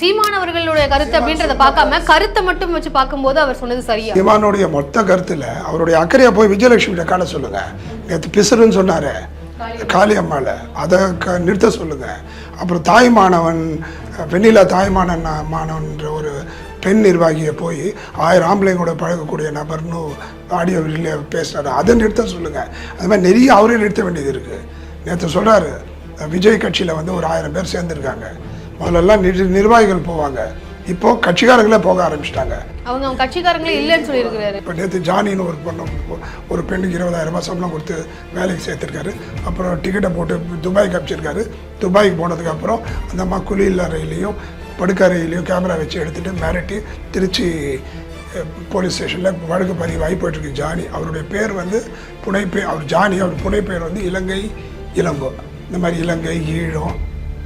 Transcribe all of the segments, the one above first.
சீமான் அவர்களுடைய கருத்து அப்படின்றத பார்க்காம கருத்தை மட்டும் வச்சு பார்க்கும்போது அவர் சொன்னது சரியா? சீமானுடைய மொத்த கருத்தில் அவருடைய அக்கறையை போய் விஜயலட்சுமிகிட்ட காண சொல்லுங்க. நேற்று பிசுறுன்னு சொன்னாரு. காளியம்மாள் அதை க நிறுத்த சொல்லுங்க. அப்புறம் தாய்மானவன் வெண்ணிலா தாய்மானன் மாணவன்ற ஒரு பெண் நிர்வாகியை போய் ஆயிரம் ஆம்பளைங்களோட பழகக்கூடிய நபர்னு ஆடியோ வெளியில் அதை நிறுத்த சொல்லுங்க. அது மாதிரி நிறைய அவரே நிறுத்த வேண்டியது இருக்குது நேற்று சொல்கிறாரு விஜய் கட்சியில் வந்து ஒரு ஆயிரம் பேர் சேர்ந்துருக்காங்க. முதல்லலாம் நிர் நிர்வாகிகள் போவாங்க. இப்போ கட்சிக்காரங்களே போக ஆரம்பிச்சிட்டாங்க. அவங்க அவங்க கட்சிக்காரங்களே இல்லைன்னு சொல்லியிருக்கிறாரு. இப்போ நேற்று ஜானின்னு ஒரு பொண்ணு ஒரு பெண்ணுக்கு இருபதாயிரம் ரூபாய் சம்பளம் கொடுத்து வேலைக்கு சேர்த்துருக்காரு. அப்புறம் டிக்கெட்டை போட்டு துபாய்க்கு அனுப்பிச்சிருக்காரு. துபாய்க்கு போனதுக்கு அப்புறம் அந்த அம்மா குளியில் அறையிலையும் படுக்க அறையிலையும் கேமரா வச்சு எடுத்துகிட்டு மிரட்டி திருச்சி போலீஸ் ஸ்டேஷனில் வழக்கு பதிவாகி போயிட்டுருக்கு ஜானி. அவருடைய பேர் வந்து புனைப்பேர் அவர் ஜானி அவர் புனைப்பெயர் வந்து இலங்கை இளங்கோ. இந்த மாதிரி இலங்கை ஈழம்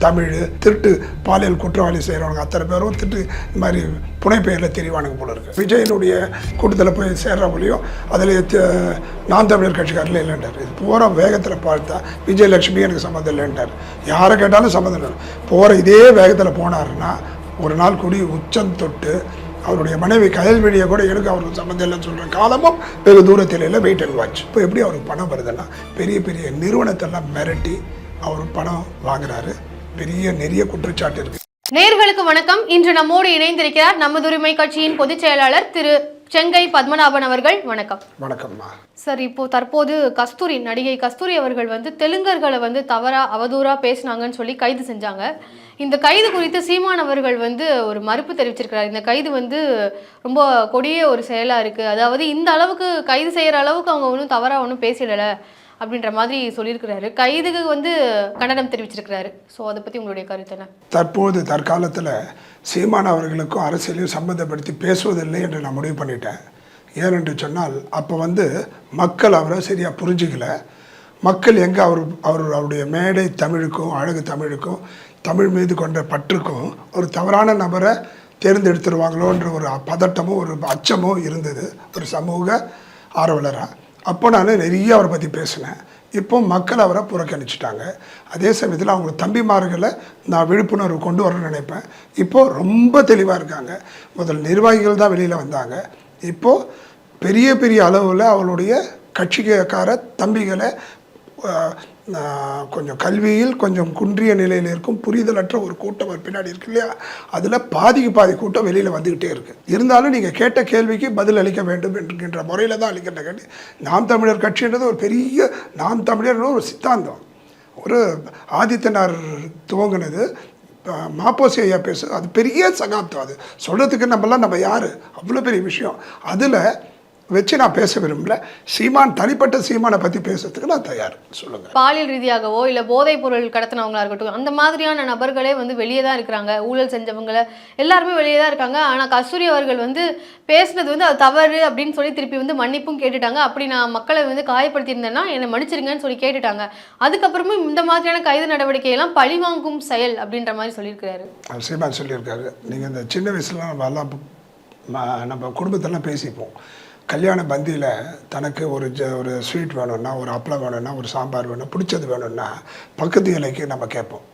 தமிழ் திருட்டு பாலியல் குற்றவாளி செய்கிறவங்க அத்தனை பேரும் திருட்டு இந்த மாதிரி புனைப்பெயரில் தெரிவானுங்க போல இருக்கு. விஜயனுடைய கூட்டத்தில் போய் சேர்றவங்களையும் அதில் நான் தமிழர் கட்சிக்காரில் இல்லைன்றார். இது போகிற வேகத்தில் பார்த்தா விஜயலட்சுமி எனக்கு சம்மந்தம் இல்லைன்றார். யாரை கேட்டாலும் சம்மந்தம் இல்லை. போகிற இதே வேகத்தில் போனாருன்னா ஒரு நாள் கூடி உச்சம் தொட்டு அவருடைய மனைவி கயல்வெளியை கூட எனக்கு அவருக்கு சம்மந்தம் இல்லைன்னு சொல்கிற காலமும் வெகு தூரத்தில் இல்லை வெயிட் அண்ட் வாட்ச் இப்போ எப்படி அவருக்கு பணம் வருதுன்னா பெரிய பெரிய நிறுவனத்தெல்லாம் மிரட்டி அவர் பணம் வாங்குறாரு. பெரிய நிறைய குற்றச்சாட்டு இருக்கு. நேர்களுக்கு வணக்கம். இன்று நம்மோடு இணைந்திருக்கிறார் நமது உரிமை கட்சியின் பொதுச் செயலாளர் திரு செங்கை பத்மநாபன் அவர்கள். வணக்கம். வணக்கம்மா. சார் இப்போ தற்போது கஸ்தூரி நடிகை கஸ்தூரி அவர்கள் வந்து தெலுங்கர்களை வந்து தவறா அவதூறா பேசினாங்கன்னு சொல்லி கைது செஞ்சாங்க. இந்த கைது குறித்து சீமான் அவர்கள் வந்து ஒரு மறுப்பு தெரிவிச்சிருக்கிறார். இந்த கைது வந்து ரொம்ப கொடிய ஒரு செயலா இருக்கு. அதாவது இந்த அளவுக்கு கைது செய்யற அளவுக்கு அவங்க ஒன்றும் தவறா ஒன்றும் பேசிடல அப்படின்ற மாதிரி சொல்லியிருக்கிறாரு. கைதுக்கு வந்து கண்டனம் தெரிவிச்சிருக்கிறாரு. ஸோ அதை பற்றி உங்களுடைய கருத்து என்ன? தற்போது தற்காலத்தில் சீமான் அவர்களுக்கும் அரசியலையும் சம்மந்தப்படுத்தி பேசுவதில்லை என்று நான் முடிவு பண்ணிட்டேன். ஏனென்று சொன்னால் அப்போ வந்து மக்கள் அவரை சரியாக புரிஞ்சிக்கல. மக்கள் எங்கே அவர் அவர் அவருடைய மேடை தமிழுக்கும் அழகு தமிழுக்கும் தமிழ் மீது கொண்ட பற்றுக்கும் ஒரு தவறான நபரை தேர்ந்தெடுத்துருவாங்களோன்ற ஒரு பதட்டமும் ஒரு அச்சமும் இருந்தது. ஒரு சமூக ஆர்வலராக அப்போ நான் நிறைய அவரை பற்றி பேசினேன். இப்போ மக்கள் அவரை புறக்கணிச்சிட்டாங்க. அதே சமயத்தில் அவங்க தம்பிமார்களை நான் விழிப்புணர்வு கொண்டு வரணும்னு நினைப்பேன். இப்போது ரொம்ப தெளிவாக இருக்காங்க. முதல் நிர்வாகிகள் தான் வெளியில் வந்தாங்க. இப்போது பெரிய பெரிய அளவில் அவளுடைய கட்சிக்கார தம்பிகளை கொஞ்சம் கல்வியில் கொஞ்சம் குன்றிய நிலையில் இருக்கும் புரிதலற்ற ஒரு கூட்டம் ஒரு பின்னாடி இருக்கு இல்லையா? அதில் பாதிக்கு பாதி கூட்டம் வெளியில் வந்துக்கிட்டே இருக்குது இருந்தாலும் நீங்கள் கேட்ட கேள்விக்கு பதில் அளிக்க வேண்டும் என்கின்ற முறையில் தான் அளிக்கின்ற கேள்வி. நாம் தமிழர் கட்சின்றது ஒரு பெரிய நாம் தமிழர்னு ஒரு சித்தாந்தம். ஒரு ஆதித்தனார் துவங்கினது மாப்போசி ஐயா பேசு அது பெரிய சகாப்தம் அது. சொல்கிறதுக்கு நம்மலாம் நம்ம யார்? அவ்வளோ பெரிய விஷயம். அதில் வச்சு நான் பேச விரும்பல. சீமான் தனிப்பட்ட சீமானை பற்றி பேசுறதுக்கு நான் தயார். சொல்லுங்கள் பாலியல் ரீதியாகவோ இல்லை போதைப் பொருள் கடத்தினவங்களா இருக்கட்டும் அந்த மாதிரியான நபர்களே வந்து வெளியே தான் இருக்கிறாங்க. ஊழல் செஞ்சவங்கள எல்லாருமே வெளியே தான் இருக்காங்க. ஆனால் கஸ்தூரி அவர்கள் வந்து பேசுனது வந்து அது தவறு அப்படின்னு சொல்லி திருப்பி வந்து மன்னிப்பும் கேட்டுட்டாங்க. அப்படி நான் மக்களை வந்து காயப்படுத்தியிருந்தேன்னா என்னை மன்னிச்சிருங்கன்னு சொல்லி கேட்டுட்டாங்க. அதுக்கப்புறமும் இந்த மாதிரியான கைது நடவடிக்கையெல்லாம் பழிவாங்கும் செயல் அப்படின்ற மாதிரி சொல்லியிருக்கிறாரு. சீமான் சொல்லியிருக்காரு. நீங்கள் இந்த சின்ன வயசுல நம்ம எல்லாம் நம்ம குடும்பத்தெல்லாம் பேசிப்போம். கல்யாண பந்தியில் தனக்கு ஒரு ஜ ஒரு ஸ்வீட் வேணும்னா ஒரு அப்பளம் வேணும்னா ஒரு சாம்பார் வேணும் பிடிச்சது வேணும்னா பக்கத்து இலைக்கு நம்ம கேட்போம்.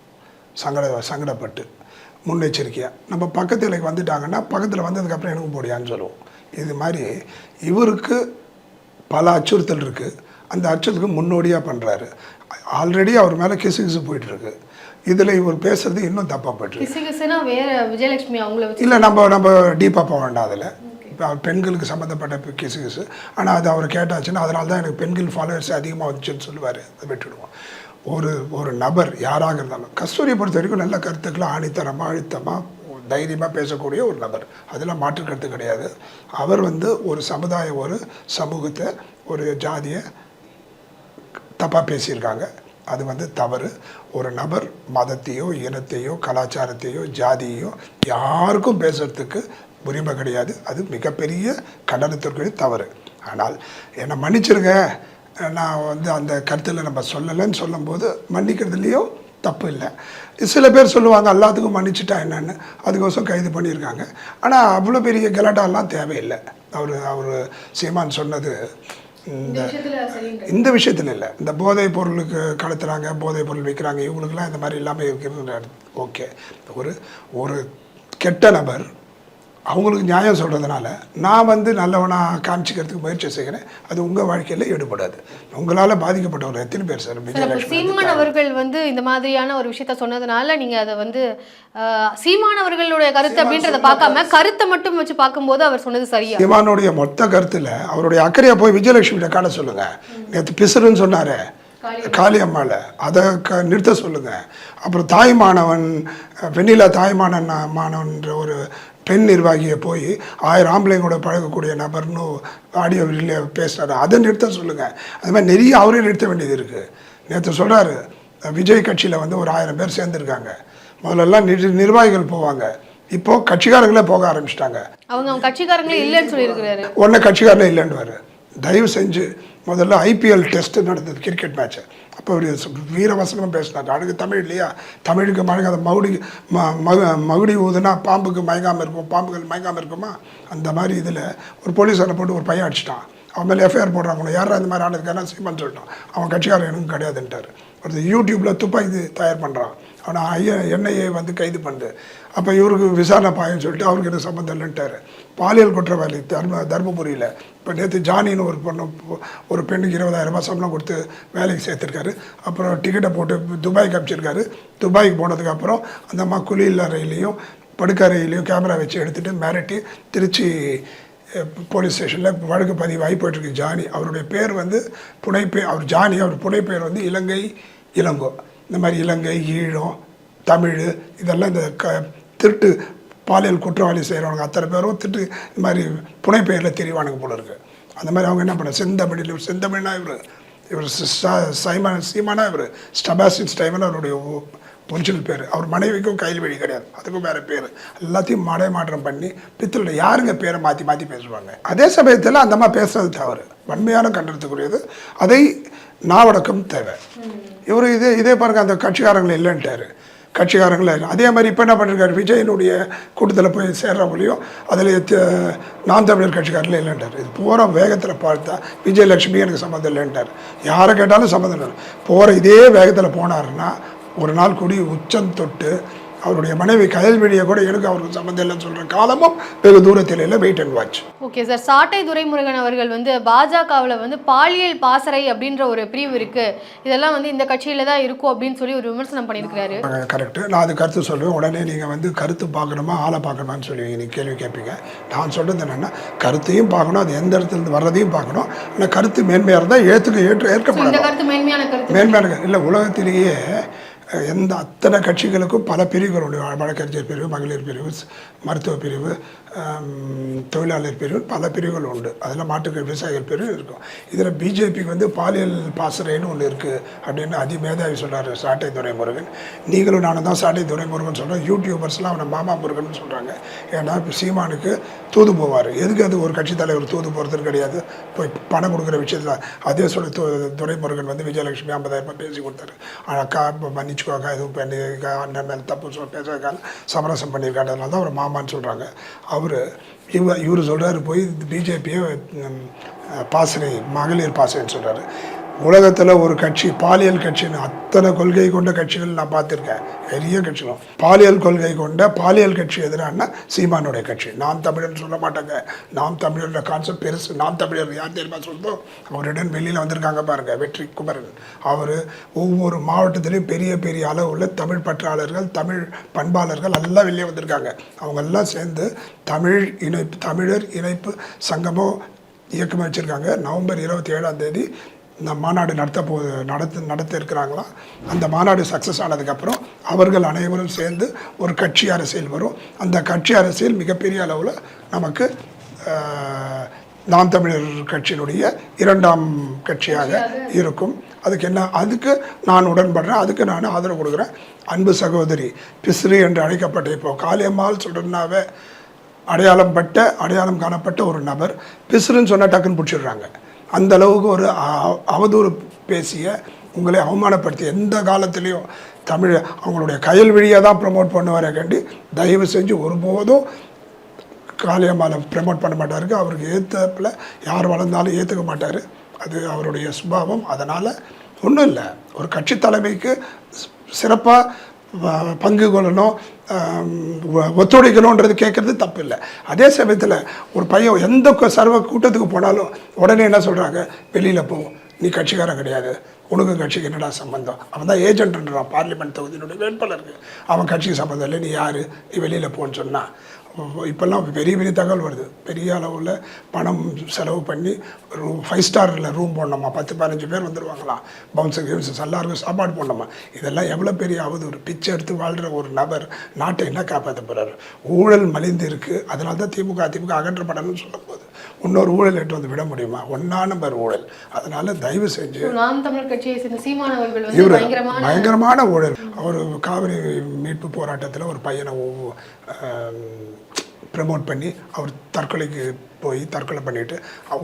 சங்கட சங்கடப்பட்டு முன்னெச்சரிக்கையாக நம்ம பக்கத்து இலைக்கு வந்துட்டாங்கன்னா பக்கத்தில் வந்ததுக்கப்புறம் எனக்கு போடியான்னு சொல்லுவோம். இது மாதிரி இவருக்கு பல அச்சுறுத்தல் இருக்குது அந்த அச்சுறுத்தலுக்கு முன்னோடியாக பண்ணுறாரு ஆல்ரெடி அவர் மேலே கிசு கிசு போயிட்டுருக்கு. இதில் இவர் பேசுறது இன்னும் தப்பாக வச்சு இல்லை நம்ம நம்ம டீப்பாக போக வேண்டாம் அதில். பெண்களுக்கு சம்மந்தப்பட்ட பி- கிசு கிசு ஆனால் அது அவர் கேட்டாச்சுன்னா அதனால தான் எனக்கு பெண்கள் ஃபாலோவர்ஸ் அதிகமாக வந்துச்சுன்னு சொல்லுவார். அதை விட்டுடுவோம். ஒரு ஒரு நபர் யாராக இருந்தாலும் கஸ்தூரியை பொறுத்த வரைக்கும் நல்ல கருத்துக்களை ஆணித்தரமாக அழுத்தமாக தைரியமாக பேசக்கூடிய ஒரு நபர். அதில் மாற்று கருத்து கிடையாது. அவர் வந்து ஒரு சமுதாய ஒரு சமூகத்தை ஒரு ஜாதியை தப்பாக பேசியிருக்காங்க. அது வந்து தவறு. ஒரு நபர் மதத்தையோ இனத்தையோ கலாச்சாரத்தையோ ஜாதியையோ யாருக்கும் பேசுறதுக்கு உரிமை கிடையாது. அது மிகப்பெரிய கண்டனத்திற்குரிய தவறு. ஆனால் என்னை மன்னிச்சிருங்க. நான் வந்து அந்த கருத்தில் நம்ம சொல்லலைன்னு சொல்லும்போது மன்னிக்கிறதுலேயும் தப்பு இல்லை. சில பேர் சொல்லுவாங்க எல்லாத்துக்கும் மன்னிச்சிட்டா என்னன்னு? அதுக்கோசம் கைது பண்ணியிருக்காங்க. ஆனால் அவ்வளோ பெரிய கலாட்டாலாம் தேவையில்லை. அவர் அவர் சீமான் சொன்னது இந்த இந்த விஷயத்தில் இல்லை. இந்த போதைப் பொருளுக்கு கடத்துறாங்க போதைப் பொருள் விற்கிறாங்க இவங்களுக்குலாம் இந்த மாதிரி இல்லாமல் இருக்கிறது ஓகே. ஒரு ஒரு கெட்ட நபர் அவங்களுக்கு நியாயம் சொல்கிறதுனால நான் வந்து நல்லவனாக காமிச்சிக்கிறதுக்கு முயற்சி செய்கிறேன். அது உங்கள் வாழ்க்கையில் ஈடுபடாது. உங்களால் பாதிக்கப்பட்டவர் எத்தனை பேர் சார்? சீமான் அவர்கள் வந்து இந்த மாதிரியான ஒரு விஷயத்த சொன்னதுனால நீங்க அதை வந்து ஆஹ், சீமான் அவர்களுடைய கருத்து அப்படின்றத பார்க்காம கருத்தை. மட்டும் வச்சு பார்க்கும்போது அவர் சொன்னது சரியா? சீமானுடைய மொத்த கருத்தில் அவருடைய அக்கறையை போய் விஜயலட்சுமிகிட்ட காட்ட சொல்லுங்கள் நேற்று பிசுறுன்னு சொன்னார். காளியம்மாள் அதை க நிறுத்த சொல்லுங்கள் அப்புறம் தாய்மானவன் வெண்ணிலா தாய்மானன் மாணவன்ற ஒரு பெண் நிர்வாகியை போய் ஆயிரம் ஆம்பளைங்க கூட பழகக்கூடிய நபர்னு ஆடியோ வெளியே பேசுகிறாரு அதை நிறுத்த சொல்லுங்கள் அது மாதிரி நிறைய அவரே நிறுத்த வேண்டியது இருக்குது நேற்று சொல்கிறாரு விஜய் கட்சியில் வந்து ஒரு ஆயிரம் பேர் சேர்ந்துருக்காங்க. முதல்லலாம் நிர் நிர்வாகிகள் போவாங்க. இப்போது கட்சிக்காரங்களே போக ஆரம்பிச்சிட்டாங்க. அவங்க கட்சிக்காரங்களே இல்லைன்னு சொல்லியிருக்கிறாரு. உடனே கட்சிக்காரனே இல்லைன்னுவார். தயவு செஞ்சு முதல்ல ஐபிஎல் டெஸ்ட் நடந்தது கிரிக்கெட் மேட்ச்சு அப்போ ஒரு வீரவசனம் பேசினார். அதுக்கு தமிழ் இல்லையா? தமிழுக்கு மழகாத மகுடி ம மகு மகுடி ஊதுனா பாம்புக்கு மயங்காமல் இருக்கும் பாம்புகள் மயங்காமல் இருக்குமா? அந்த மாதிரி இதில் ஒரு போலீஸாரை போட்டு ஒரு பையன் அடிச்சிட்டான். அவன் மேலே எஃப்ஐஆர் போடுறாங்க யாரும் இந்த மாதிரி ஆனதுக்கான சீமான் சொல்லிட்டான். அவன் கட்சிக்காரன் எனக்கு கிடையாதுன்ட்டார். ஒருத்தர் யூடியூப்பில் துப்பாக்கி தயார் பண்ணுறான் அவனை ஐயா என்ஐஏ வந்து கைது பண்ணுது அப்போ இவருக்கு விசாரணை பாயன்னு சொல்லிட்டு அவருக்கு எதுவும் சம்மந்தம் இல்லைன்ட்டார். பாலியல் குற்றவாளி தர்ம தர்மபுரியில். இப்போ நேற்று ஜானின்னு ஒரு பொண்ணு ஒரு பெண்ணுக்கு இருபதாயிரம் ரூபாய் சம்பளம் கொடுத்து வேலைக்கு சேர்த்துருக்காரு. அப்புறம் டிக்கெட்டை போட்டு துபாய்க்கு அனுப்பிச்சிருக்காரு. துபாய்க்கு போனதுக்கப்புறம் அந்த அம்மா குளியில் ரயிலையும் படுக்கறையிலையும் கேமரா வச்சு எடுத்துகிட்டு மிரட்டி திருச்சி போலீஸ் ஸ்டேஷனில் வழக்கு பதிவாகி போயிட்டுருக்கு ஜானி. அவருடைய பேர் வந்து புனைப்பே அவர் ஜானி அவர் புனைப்பெயர் வந்து இலங்கை இளங்கோ. இந்த மாதிரி இலங்கை ஈழம் தமிழ் இதெல்லாம் இந்த க திருட்டு பாலியல் குற்றவாளி செய்கிறவங்க அத்தனை பேரும் திருட்டு இந்த மாதிரி புனை பெயரில் தெரிவானுங்க போல இருக்கு. அந்த மாதிரி அவங்க என்ன பண்ண செந்தமிழில் செந்தமிழ்னா இவர் இவர் சைமன் சீமானா இவர் ஸ்டபாசின் ஸ்டைமன் அவருடைய ஒரிஜினல் பேர். அவர் மனைவிக்கும் கையில் வழி கிடையாது. அதுக்கும் வேறு பேர். எல்லாத்தையும் மடை மாற்றம் பண்ணி பித்தளை யாருங்க பேரை மாற்றி மாற்றி பேசுவாங்க? அதே சமயத்தில் அந்த மாதிரி பேசுறது தவறு. வன்மையான கண்டனத்துக்குரியது. அதை நாவடக்கம் தேவை. இவர் இதே இதே பாருங்க அந்த கட்சிக்காரங்களை இல்லைன்ட்டார். கட்சிக்காரங்களே. அதே மாதிரி இப்போ என்ன பண்ணிருக்காரு? விஜயனுடைய கூட்டத்தில் போய் சேர்றவங்களையும் அதில் நாம் தமிழர் கட்சிக்காரங்களே இல்லைன்றார். இது போகிற வேகத்தில் பார்த்தா விஜயலட்சுமி எனக்கு சம்மந்தம் இல்லைன்ட்டார் யாரை கேட்டாலும் சம்மந்தம் இல்லை. போகிற இதே வேகத்தில் போனாருன்னா ஒரு நாள் கூடி உச்சம் தொட்டு அவருடைய மனைவி கயல்வெளியை கூட எனக்கு அவருக்கு சம்மந்தம் இல்லைன்னு சொல்கிற காலமும் வெகு தூரத்தில் இல்லை. Wait and watch okay sir Sattai Duraimurugan அவர்கள் வந்து பாஜகவில் வந்து பாலியல் பாசறை அப்படின்ற ஒரு பிரிவு இருக்கு. இதெல்லாம் வந்து இந்த கட்சியில தான் இருக்கும் அப்படின்னு சொல்லி ஒரு விமர்சனம் பண்ணியிருக்கிறாரு. கரெக்டு நான் அது கருத்து சொல்லுவேன் உடனே நீங்கள் வந்து கருத்து பார்க்கணுமா ஆளை பார்க்கணுமான்னு சொல்லி நீங்கள் கேள்வி கேட்பீங்க. நான் சொல்கிறது என்னென்னா கருத்தையும் பார்க்கணும் அது எந்த இடத்துல இருந்து வர்றதையும் பார்க்கணும். ஆனால் கருத்து மேன்மையாக இருந்தால் ஏற்றுக்க ஏற்று கருத்து மேன்மையான இல்லை உலகத்திலேயே எந்த அத்தனை கட்சிகளுக்கும் பல பிரிவுகள் உண்டு. வழக்கறிஞர் பிரிவு மகளிர் பிரிவு மருத்துவ பிரிவு தொழிலாளர் பிரிவு பல பிரிவுகள் உண்டு. அதில் மாட்டுக்கு விவசாயிகள் பிரிவு இருக்கும். இதில் பிஜேபிக்கு வந்து பாலியல் பாசறைன்னு ஒன்று இருக்குது அப்படின்னு அதிமேதாவி சொல்கிறார் சாட்டை துரைமுருகன். நீங்களும் நானும் தான் சாட்டை துரைமுருகன் சொல்கிறேன் யூடியூபர்ஸ்லாம் அவனை மாமா முருகன் சொல்கிறாங்க ஏன்னா இப்போ சீமானுக்கு தூது போவார். எதுக்கு அது ஒரு கட்சி தலைவர் தூது போகிறது கிடையாது. போய் பணம் கொடுக்குற விஷயத்தில் அதே சொல்லி துரைமுருகன் வந்து விஜயலட்சுமி ஐம்பதாயிரம் ரூபாய் பேசி கொடுத்தாரு. ஆனால் கா மன்னிச்சு மன்னிச்சுக்கோக்கா எதுவும் பண்ணி அண்ணன் மேலே தப்பு சொல் பேசுறதுக்கான சமரசம் பண்ணியிருக்காங்க. அதனால தான் அவர் மாமான்னு சொல்கிறாங்க அவர் இவ இவர் சொல்கிறாரு போய் பிஜேபியை பாசனை மகளிர் பாசனைன்னு சொல்கிறாரு உலகத்தில் ஒரு கட்சி பாலியல் கட்சின்னு அத்தனை கொள்கை கொண்ட கட்சிகள் நான் பார்த்துருக்கேன். பெரிய கட்சிகளும் பாலியல் கொள்கை கொண்ட பாலியல் கட்சி எதிரான சீமானுடைய கட்சி. நாம் தமிழர்னு சொல்ல மாட்டாங்க. நாம் தமிழரோட கான்செப்ட் பெருசு. நாம் தமிழர் யார் தெரியுமா சொல்றதோ? அவருடன் வெளியில் வந்திருக்காங்க பாருங்கள் வெற்றி குமரன். அவர் ஒவ்வொரு மாவட்டத்திலையும் பெரிய பெரிய அளவுள்ள தமிழ் பற்றாளர்கள் தமிழ் பண்பாளர்கள் எல்லாம் வெளியே வந்திருக்காங்க. அவங்கெல்லாம் சேர்ந்து தமிழ் இணைப்பு தமிழர் இணைப்பு சங்கமோ இயக்கம் வச்சுருக்காங்க. நவம்பர் இருபத்தி ஏழாம் தேதி இந்த மாநாடு நடத்த போ நடத்த நடத்த இருக்கிறாங்களாம் அந்த மாநாடு சக்ஸஸ் ஆனதுக்கப்புறம் அவர்கள் அனைவரும் சேர்ந்து ஒரு கட்சி அரசியல் வரும். அந்த கட்சி அரசியல் மிகப்பெரிய அளவில் நமக்கு நாம் தமிழர் கட்சியினுடைய இரண்டாம் கட்சியாக இருக்கும். அதுக்கு என்ன அதுக்கு நான் உடன்படுறேன் அதுக்கு நான் ஆதரவு கொடுக்குறேன். அன்பு சகோதரி பிஸ்ரி என்று அழைக்கப்பட்ட இப்போ காளியம்மாள் சொல்கிறனாவே அடையாளம் பட்ட அடையாளம் காணப்பட்ட ஒரு நபர். பிசுறுன்னு சொன்னால் டக்குன்னு பிடிச்சிடுறாங்க. அந்த அளவுக்கு ஒரு அவதூறு பேசிய உங்களை அவமானப்படுத்தி எந்த காலத்துலேயும் தமிழ் அவங்களுடைய கையல் வழியாக தான் ப்ரமோட் பண்ணுவாரே கண்டி தயவு செஞ்சு ஒருபோதும் காளியம்மாவை ப்ரமோட் பண்ண மாட்டாருக்கு. அவருக்கு ஏற்றப்பில் யார் வளர்ந்தாலும் ஏற்றுக்க மாட்டார். அது அவருடைய சுபாவம். அதனால் ஒன்றும் இல்லை. ஒரு கட்சி தலைமைக்கு சிறப்பாக பங்கு கொள்ளணும். ஒத்துழைக்கணுன்றது கேட்குறது தப்பு இல்லை அதே சமயத்தில் ஒரு பையன் எந்த சர்வ கூட்டத்துக்கு போனாலும் உடனே என்ன சொல்கிறாங்க வெளியில் போ. நீ கட்சிக்காரன் கிடையாது. உனக்கு கட்சிக்கு என்னடா சம்பந்தம்? அவன் தான் ஏஜென்ட்ன்றான் பார்லிமெண்ட் தொகுதியினுடைய வேட்பாளருக்கு அவன் கட்சிக்கு சம்மந்தம் இல்லை. நீ யார்? நீ வெளியில் போன்னு சொன்னான் இப்போல்லாம் பெரிய பெரிய தகவல் வருது. பெரிய அளவில் பணம் செலவு பண்ணி ரூம் ஃபைவ் ஸ்டாரில் ரூம் போடணுமா? பத்து பதினஞ்சு பேர் வந்துடுவாங்களாம் பவுன்சர் கிவுன்சர்ஸ் எல்லாருக்கும் சாப்பாடு போடணுமா? இதெல்லாம் எவ்வளோ பெரிய அவதூறு. பிச்சை எடுத்து வாழ்கிற ஒரு நபர் நாட்டை என்ன காப்பாற்ற போகிறாரு ஊழல் மலிந்து இருக்குது அதனால தான் திமுக அதிமுக அகற்றப்படணும்னு சொல்லும் போது இன்னொரு ஊழல் எட்டு வந்து விட முடியுமா? ஒன்றா நம்பர் ஊழல். அதனால தயவு செஞ்சு இவர் பயங்கரமான பயங்கரமான ஊழல். அவர் காவிரி மீட்பு போராட்டத்தில் ஒரு பையனை ப்ரமோட் பண்ணி அவர் தற்கொலைக்கு போய் தற்கொலை பண்ணிவிட்டு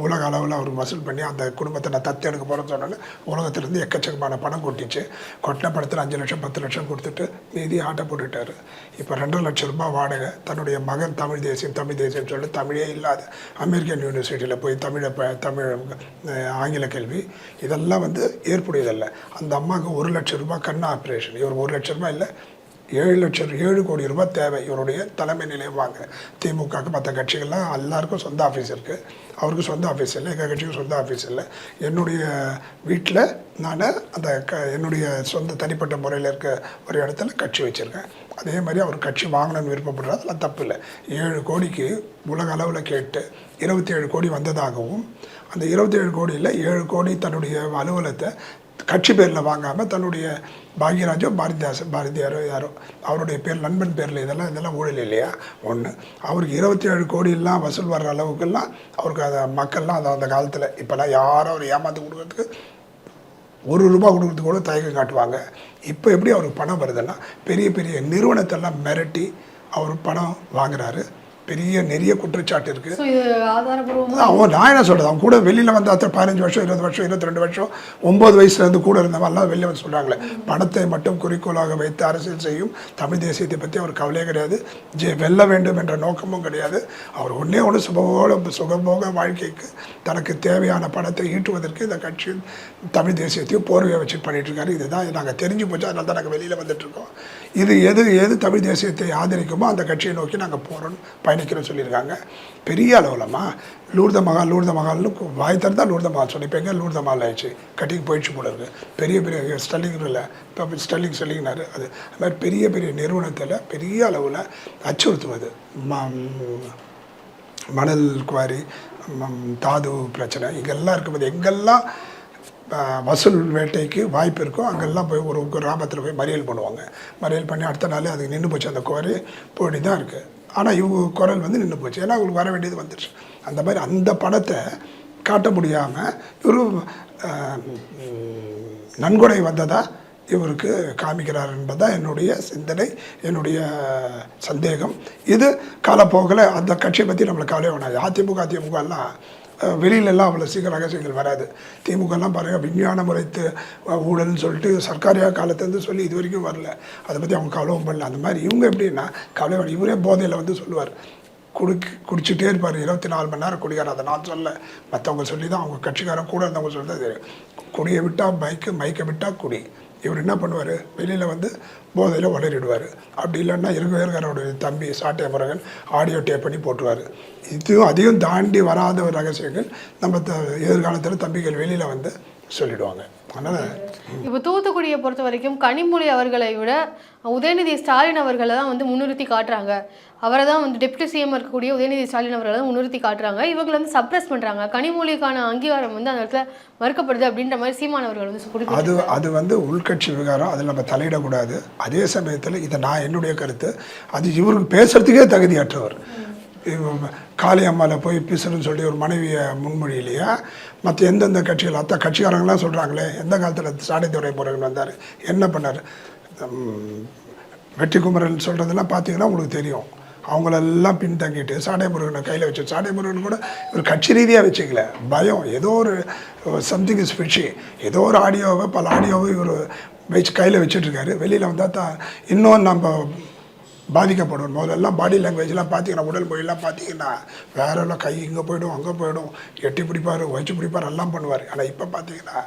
உலக அளவில் அவர் வசூல் பண்ணி அந்த குடும்பத்தை நான் தத்து எடுக்க போகிறேன்னு சொன்னாலும் உலகத்திலேருந்து எக்கச்சக்கமான பணம் கொட்டிச்சு. கொட்டின படத்தில் அஞ்சு லட்சம் பத்து லட்சம் கொடுத்துட்டு மீதி ஆட்டை போட்டுட்டார். இப்போ ரெண்டரை லட்சம் ரூபாய் வாடகை தன்னுடைய மகன் தமிழ் தேசியம் தமிழ் தேசியம் சொல்லி தமிழே இல்லாத அமெரிக்கன் யூனிவர்சிட்டியில் போய் தமிழை ப தமிழ் ஆங்கில கல்வி இதெல்லாம் வந்து ஏற்புடையதல்ல. அந்த அம்மாவுக்கு ஒரு லட்சம் ரூபாய் கண் ஆப்ரேஷன் இவர் ஒரு லட்ச ரூபாய் இல்லை. ஏழு லட்சம் ஏழு கோடி ரூபாய் தேவை. இவருடைய தலைமை நிலையம் வாங்க. திமுகவுக்கு மற்ற கட்சிகள்லாம் எல்லாருக்கும் சொந்த ஆஃபீஸ் இருக்குது அவருக்கு சொந்த ஆஃபீஸ் இல்லை. எங்கள் கட்சிக்கும் சொந்த ஆஃபீஸ் இல்லை. என்னுடைய வீட்டில் நான் அந்த க என்னுடைய சொந்த தனிப்பட்ட முறையில் இருக்க ஒரு இடத்துல கட்சி வச்சுருக்கேன். அதே மாதிரி அவர் கட்சி வாங்கணும்னு விருப்பப்படுறது அதெல்லாம் தப்பு இல்லை. ஏழு கோடிக்கு உலக அளவில் கேட்டு இருபத்தி ஏழு கோடி வந்ததாகவும் அந்த இருபத்தி ஏழு கோடியில் ஏழு கோடி தன்னுடைய அலுவலகத்தை கட்சி பேரில் வாங்காமல் தன்னுடைய பாக்யராஜோ பாரதிதாசன் பாரதியாரோ யாரோ அவருடைய பேர் நண்பன் பேரில் இதெல்லாம் இதெல்லாம் ஊழல் இல்லையா? ஒன்று அவருக்கு இருபத்தி ஏழு கோடியெல்லாம் வசூல் வர்ற அளவுக்கெல்லாம் அவருக்கு அதை மக்கள்லாம் அதை அந்த காலத்தில் இப்போல்லாம் யாரும் அவர் ஏமாந்து கொடுக்கறதுக்கு ஒரு ரூபா கொடுக்கறதுக்கு கூட தயக்கம் காட்டுவாங்க. இப்போ எப்படி அவருக்கு பணம் வருதுன்னா பெரிய பெரிய நிறுவனத்தெல்லாம் மிரட்டி அவர் பணம் வாங்குறாரு. பெரிய நிறைய குற்றச்சாட்டு இருக்குது அதான் அவன் நான் என்ன சொல்கிறது அவன் கூட வெளியில் வந்து அத்தனை பதினஞ்சு வருஷம் இருபது வருஷம் இருபத்தி ரெண்டு வருஷம் ஒம்பது வயசுலேருந்து கூட இருந்தவன்லாம் வெளியில் வந்து சொல்கிறாங்களே பணத்தை மட்டும் குறிக்கோளாக வைத்து அரசியல் செய்யும் தமிழ் தேசியத்தை பற்றி அவர் கவலையே கிடையாது. ஜெ வெல்ல வேண்டும் என்ற நோக்கமும் கிடையாது. அவர் ஒன்றே ஒன்று சுகபோக சுகபோக வாழ்க்கைக்கு தனக்கு தேவையான பணத்தை ஈட்டுவதற்கு இந்த கட்சி தமிழ் தேசியத்தையும் போர்வையை வச்சு பண்ணிட்டு இருக்காரு. இதுதான் நாங்கள் தெரிஞ்சு போச்சு. அதனால தான் நாங்கள் வெளியில் வந்துட்டுருக்கோம் இது எது எது தமிழ் தேசியத்தை ஆதரிக்குமோ அந்த கட்சியை நோக்கி நாங்கள் போகிறோம் பயணிக்கிறோம் சொல்லியிருக்காங்க. பெரிய அளவில்மா லூர்த மகால் லூர்த மகால்னு வாய் திறந்தா லூர்த மகால் சொல்லி இப்போ எங்கே லூர்த மகால் ஆயிடுச்சு. கட்டிங் போயிடுச்சு போல இருக்குது பெரிய பெரிய ஸ்டெல்லிங் இல்லை இப்போ ஸ்டெல்லிங் ஸ்டெல்லிங்னாரு அது. அது மாதிரி பெரிய பெரிய நிறுவனத்தில் பெரிய அளவில் அச்சுறுத்துவது. ம- மணல் குவாரி தாது பிரச்சனை இங்கெல்லாம் இருக்கும்போது எங்கெல்லாம் வசூல் வேட்டைக்கு வாய்ப்பு இருக்கோ அங்கெல்லாம் போய் ஒரு கிராமத்தில் போய் மறியல் பண்ணுவாங்க. மறியல் பண்ணி அடுத்த நாள் அதுக்கு நின்று போச்சு அந்த குரல் போடி தான் இருக்குது ஆனால் இவங்க குரல் வந்து நின்று போச்சு. ஏன்னா அவங்களுக்கு வர வேண்டியது வந்துடுச்சு அந்த மாதிரி அந்த படத்தை காட்ட முடியாமல் இவர் நன்கொடை வந்ததாக இவருக்கு காமிக்கிறார் என்பதுதான் என்னுடைய சிந்தனை என்னுடைய சந்தேகம். இது காலப்போக்கில் அந்த கட்சியை பற்றி நம்மளுக்கு கவலை வேணாது அதிமுக அதிமுகலாம் வெளியிலலாம் அவ்வளோ சீக்கிரம் ரகசியங்கள் வராது. திமுகலாம் பாருங்கள் விஞ்ஞான முறைத்து ஊழல்னு சொல்லிட்டு சர்க்காரியாக காலத்துலேருந்து சொல்லி இது வரைக்கும் வரல? அதை பற்றி அவங்க கவலைவும் பண்ணல அந்த மாதிரி இவங்க எப்படின்னா கவலை இவரே போதையில் வந்து சொல்லுவார். குடிக்கு குடிச்சிட்டே இருப்பார். இருபத்தி நாலு மணி நேரம் குடிக்கார். அதை நான் சொல்ல மற்றவங்க சொல்லி தான் அவங்க கட்சிக்காரன் கூட இருந்தவங்க சொல்லி தான் தெரியும் குடியை விட்டால் பைக்கு மைக்கை விட்டால் குடி. இவர் என்ன பண்ணுவார்? வெளியில் வந்து போதையில் உளறிடுவார் அப்படி இல்லைன்னா இருக்காரோட தம்பி சாட்டை முருகன் ஆடியோ டேப் பண்ணி போட்டுருவார். இதுவும் அதையும் தாண்டி வராத ஒரு ரகசியங்கள் நம்ம த எதிர்காலத்தில் தம்பிகள் வெளியில் வந்து சொல்லிடுவாங்க. அதனால் இப்போ தூத்துக்குடியை பொறுத்த வரைக்கும் கனிமொழி அவர்களை விட உதயநிதி ஸ்டாலின் அவர்களை தான் வந்து முன்னிறுத்தி காட்டுறாங்க. அவரை தான் வந்து டெப்டி சிஎம் இருக்கக்கூடிய உதயநிதி ஸ்டாலின் அவர்களை தான் முன்னிறுத்தி காட்டுறாங்க. இவங்களை வந்து சப்ரஸ் பண்ணுறாங்க கனிமொழிக்கான அங்கீகாரம் வந்து அந்த இடத்துல மறுக்கப்படுது அப்படின்ற மாதிரி சீமான் அவர்கள் வந்து அது அது வந்து உள்கட்சி விவகாரம். அதில் நம்ம தலையிடக்கூடாது அதே சமயத்தில் இதை நான் என்னுடைய கருத்து. அது இவருக்கு பேசுறதுக்கே தகுதியற்றவர். இவ- காளியம்மாவில் போய் பேசுறேன்னு சொல்லி ஒரு மனைவியை முன்மொழியிலையா? மற்ற எந்தெந்த கட்சிகள் அத்த கட்சிக்காரங்களாம் சொல்கிறாங்களே எந்த காலத்தில் சாடைத்துறை முருகன் வந்தார் என்ன பண்ணார்? வெற்றி குமரன் சொல்கிறதெல்லாம் பார்த்தீங்கன்னா உங்களுக்கு தெரியும். அவங்களெல்லாம் பின்தங்கிட்டு சாடை முருகனை கையில் வச்சு சாடை முருகன் கூட ஒரு கட்சி ரீதியாக வச்சுக்கல. பயம் ஏதோ ஒரு சம்திங் இஸ் ஃபிஷி ஏதோ ஒரு ஆடியோவை பல ஆடியோவை இவர் வச்சு கையில் வச்சுட்ருக்காரு வெளியில் வந்தால் தான் இன்னும் நம்ம பாதிக்கப்படும். முதல்லலாம் பாடி லாங்குவேஜ்லாம் பார்த்தீங்கன்னா உடல் மொழியெல்லாம் பார்த்தீங்கன்னா வேற எல்லாம் கை இங்கே போயிடும் அங்கே போயிடும். எட்டி பிடிப்பார் வச்சு பிடிப்பார் எல்லாம் பண்ணுவார். ஆனால் இப்போ பார்த்தீங்கன்னா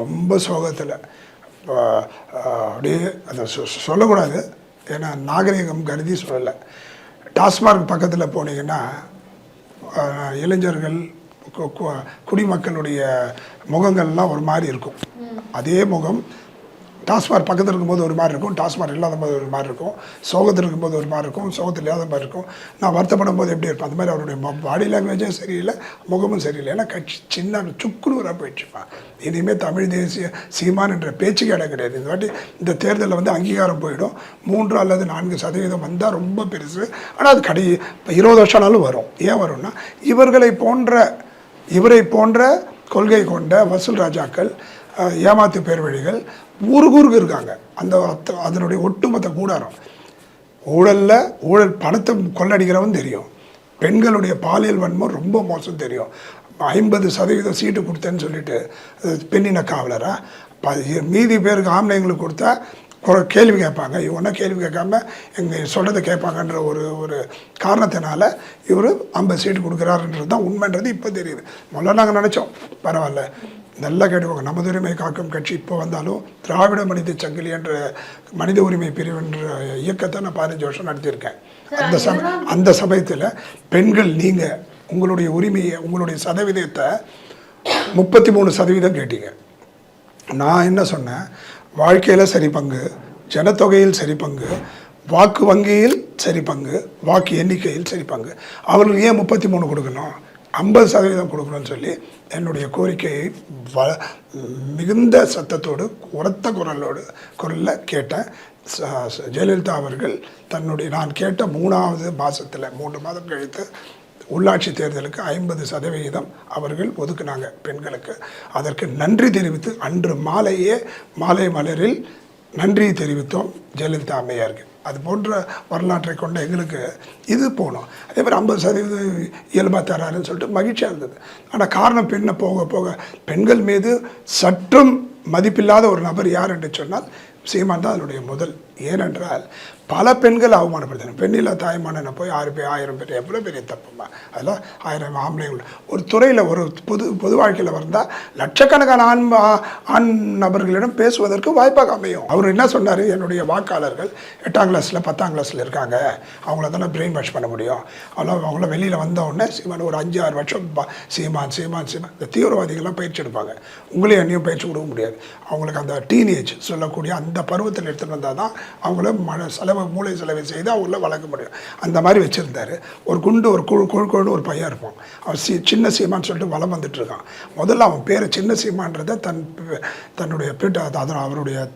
ரொம்ப சோகத்தில் அப்படியே அதை சொல்லக்கூடாது. ஏன்னா நாகரிகம் கருதி சொல்லலை. டாஸ்மார்க் பக்கத்தில் போனீங்கன்னா இளைஞர்கள் குடிமக்களுடைய முகங்கள்லாம் ஒரு மாதிரி இருக்கும். அதே முகம் டாஸ்மார் பக்கத்தில் இருக்கும்போது ஒரு மாதிரி இருக்கும் டாஸ்மார் இல்லாத போது ஒரு மாதிரி இருக்கும் சோகத்தில் இருக்கும்போது ஒரு மாதிரி இருக்கும் சோகத்தில் இல்லாத மாதிரி இருக்கும். நான் வருத்தப்படும் போது எப்படி இருப்பேன்? அந்த மாதிரி அவருடைய பாடி லாங்குவேஜும் சரியில்லை முகமும் சரியில்லை. ஏன்னா கட்சி சின்ன சுக்குநூறாக போயிடுச்சுப்பா இனிமேல் தமிழ் தேசிய சீமான் என்ற பேச்சுக்கு இடம் கிடையாது. இந்த வாட்டி இந்த தேர்தலில் வந்து அங்கீகாரம் போயிடும். மூன்று அல்லது நான்கு சதவீதம் வந்தால் ரொம்ப பெருசு. ஆனால் அது கடை இப்போ இருபது வருஷம் ஆனாலும் வரும். ஏன் வரும்னா இவர்களை போன்ற இவரை போன்ற கொள்கை கொண்ட வசூல் ராஜாக்கள் ஏமாத்து பேர்வழிகள் ஊருக்கு இருக்காங்க. அந்த அதனுடைய ஒட்டுமொத்த கூடாரம். ஊழலில் ஊழல் பணத்தை கொள்ளடிக்கிறவன் தெரியும். பெண்களுடைய பாலியல் வன்மம் ரொம்ப மோசம் தெரியும். ஐம்பது சதவீதம் சீட்டு கொடுத்தேன்னு சொல்லிட்டு பெண்ணின காவலரா? ப- மீதி பேருக்கு ஆம்பளைங்களுக்கு கொடுத்தா குறை- கேள்வி கேட்பாங்க. இவங்க கேள்வி கேட்காம எங்கள் சொல்கிறத கேட்பாங்கன்ற ஒரு ஒரு காரணத்தினால இவர் ஐம்பது சீட்டு கொடுக்குறாருன்றது தான் உண்மைன்றது இப்போ தெரியுது. முதல்ல நாங்கள் நினச்சோம் பரவாயில்ல. நல்லா கேட்டுக்கோங்க. நமது உரிமை காக்கும் கட்சி இப்போ வந்தாலும் திராவிட மனித சங்கிலி என்ற மனித உரிமை பிரிவு என்ற இயக்கத்தை நான் பதினஞ்சு வருஷம் நடத்தியிருக்கேன். அந்த சம அந்த சமயத்தில் பெண்கள் நீங்கள் உங்களுடைய உரிமையை உங்களுடைய சதவீதத்தை முப்பத்தி மூணு சதவீதம் கேட்டீங்க. நான் என்ன சொன்னேன்? வாழ்க்கையில் சரி பங்கு ஜனத்தொகையில் சரி பங்கு வாக்கு வங்கியில் சரி பங்கு வாக்கு எண்ணிக்கையில் சரி பங்கு. அவர்களுக்கு ஏன் முப்பத்தி மூணு கொடுக்கணும்? ஐம்பது சதவீதம் கொடுக்கணும்னு சொல்லி என்னுடைய கோரிக்கையை வ மிகுந்த சத்தத்தோடு உரத்த குரலோடு குரலில் கேட்டேன். ஜெயலலிதா அவர்கள் தன்னுடைய நான் கேட்ட மூணாவது மாதத்தில் மூன்று மாதம் கழித்து உள்ளாட்சி தேர்தலுக்கு ஐம்பது சதவிகிதம் அவர்கள் ஒதுக்குனாங்க பெண்களுக்கு. அதற்கு நன்றி தெரிவித்து அன்று மாலையே மாலை மலரில் நன்றி தெரிவித்தோம். ஜெயலலிதா அம்மையாருக்கு அது போன்ற வரலாற்றை கொண்ட எங்களுக்கு இது போனோம். அதே மாதிரி ஐம்பது சதவீதம் இயல்பாக தராருன்னு சொல்லிட்டு மகிழ்ச்சியாக இருந்தது. ஆனால் காரணம் பெண்ணை போக போக பெண்கள் மீது சற்றும் மதிப்பில்லாத ஒரு நபர் யார் என்று சொன்னால் சீமான் தான் அதனுடைய முதல் ஏனென்றால் பல பெண்கள் அவமானப்படுத்தின பெண்ணில்லா தாய்மானனை போய் ஆறு பேர் ஆயிரம் பேர் எவ்வளோ பெரிய தப்புமா? அதெல்லாம் ஆயிரம் ஆம்பளைகள் ஒரு துறையில் ஒரு பொது பொது வாழ்க்கையில் வந்தால் லட்சக்கணக்கான ஆண் ஆண் நபர்களிடம் பேசுவதற்கு வாய்ப்பாக அமையும். அவர் என்ன சொன்னார்? என்னுடைய வாக்காளர்கள் எட்டாம் கிளாஸில் பத்தாம் கிளாஸில் இருக்காங்க. அவங்கள தானே பிரெயின் வாஷ் பண்ண முடியும். அவ்வளோ அவங்கள வெளியில் வந்தவுடனே சீமான் ஒரு அஞ்சு ஆறு வருஷம் சீமான் சீமான் சீமான். இந்த தீவிரவாதிகள்லாம் பயிற்சி எடுப்பாங்க. உங்களையும் என்னையும் பயிற்சி கொடுக்க முடியாது. அவங்களுக்கு அந்த டீனேஜ் சொல்லக்கூடிய அந்த பருவத்தில் எடுத்துகிட்டு வந்தால் தான் அவங்கள மழை செலவு மூளை செலவை செய்து அவங்கள வளர்க்க முடியும். அந்த மாதிரி வச்சுருந்தார். ஒரு குண்டு ஒரு குழு குழு குழுன்னு ஒரு பையன் இருப்பான். அவன் சி சின்ன சீமான்னு சொல்லிட்டு வளம் வந்துட்டுருக்கான் முதல்ல அவன் பேரை சின்ன சீமான்றதை தன் தன்னுடைய பெற்ற அதன் அவருடைய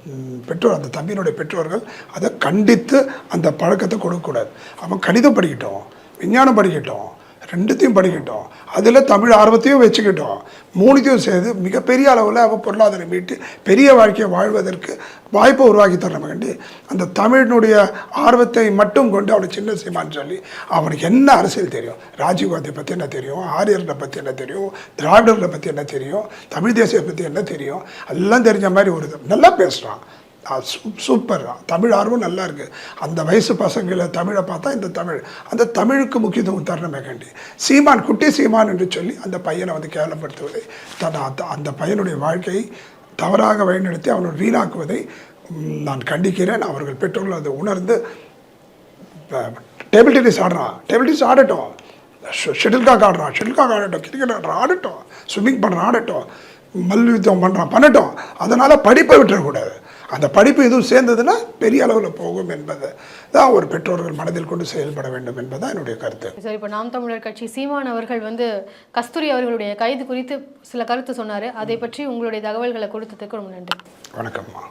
பெற்றோர் அந்த தம்பியினுடைய பெற்றோர்கள் அதை கண்டித்து அந்த பழக்கத்தை கொடுக்கக்கூடாது. அவன் கணிதம் படிக்கட்டும் விஞ்ஞானம் படிக்கட்டும் ரெண்டுத்தையும் படிக்கட்டும். அதில் தமிழ் ஆர்வத்தையும் வச்சுக்கிட்டோம். மூணுத்தையும் சேர்ந்து மிகப்பெரிய அளவில் அவன் பொருளாதாரம் மீட்டு பெரிய வாழ்க்கையை வாழ்வதற்கு வாய்ப்பை உருவாக்கி தரணும் அந்த தமிழினுடைய ஆர்வத்தை மட்டும் கொண்டு அவனை சின்ன சீமான்னு சொல்லி அவனுக்கு என்ன அரசியல் தெரியும்? ராஜீவ்காந்தி பற்றி என்ன தெரியும்? ஆரியர்களை பற்றி என்ன தெரியும்? திராவிடர்களை பற்றி என்ன தெரியும்? தமிழ் தேசியத்தை பற்றி என்ன தெரியும்? எல்லாம் தெரிஞ்ச மாதிரி ஒரு இது. நல்லா பேசுகிறான் சூப்பர். தமிழ் ஆர்வம் நல்லா இருக்குது அந்த வயசு பசங்களை தமிழை பார்த்தா இந்த தமிழ். அந்த தமிழுக்கு முக்கியத்துவம் தரணுமே கண்டி. சீமான் குட்டி சீமான் என்று சொல்லி அந்த பையனை வந்து கேவலப்படுத்துவதை தன் அந்த அந்த பையனுடைய வாழ்க்கையை தவறாக வழிநடத்தி அவனை வீணாக்குவதை நான் கண்டிக்கிறேன். அவர்கள் பெற்றோர்கள் அதை உணர்ந்து டேபிள் டென்னிஸ் ஆடுறான். டேபிள் டென்னிஸ் ஆடட்டும். ஷட்டில் காக் ஆடுறான். ஷட்டில் காக் ஆடட்டும். கிரிக்கெட் ஆடுறான் ஆடட்டும். ஸ்விம்மிங் பண்ணுறான் ஆடட்டும். மல்யுத்தம் பண்ணுறான் பண்ணட்டும். அதனால் படிப்பை விட்டுறக்கூடாது. அந்த படிப்பு எதுவும் சேர்ந்ததுன்னா பெரிய அளவில் போகும் என்பதை தான் ஒரு பெற்றோர்கள் மனதில் கொண்டு செயல்பட வேண்டும் என்பதுதான் என்னுடைய கருத்து. சார் இப்போ நாம் தமிழர் கட்சி சீமான் அவர்கள் வந்து கஸ்தூரி அவர்களுடைய கைது குறித்து சில கருத்து சொன்னார். அதை பற்றி உங்களுடைய தகவல்களை கொடுத்ததுக்கு ரொம்ப நன்றி. வணக்கம்மா.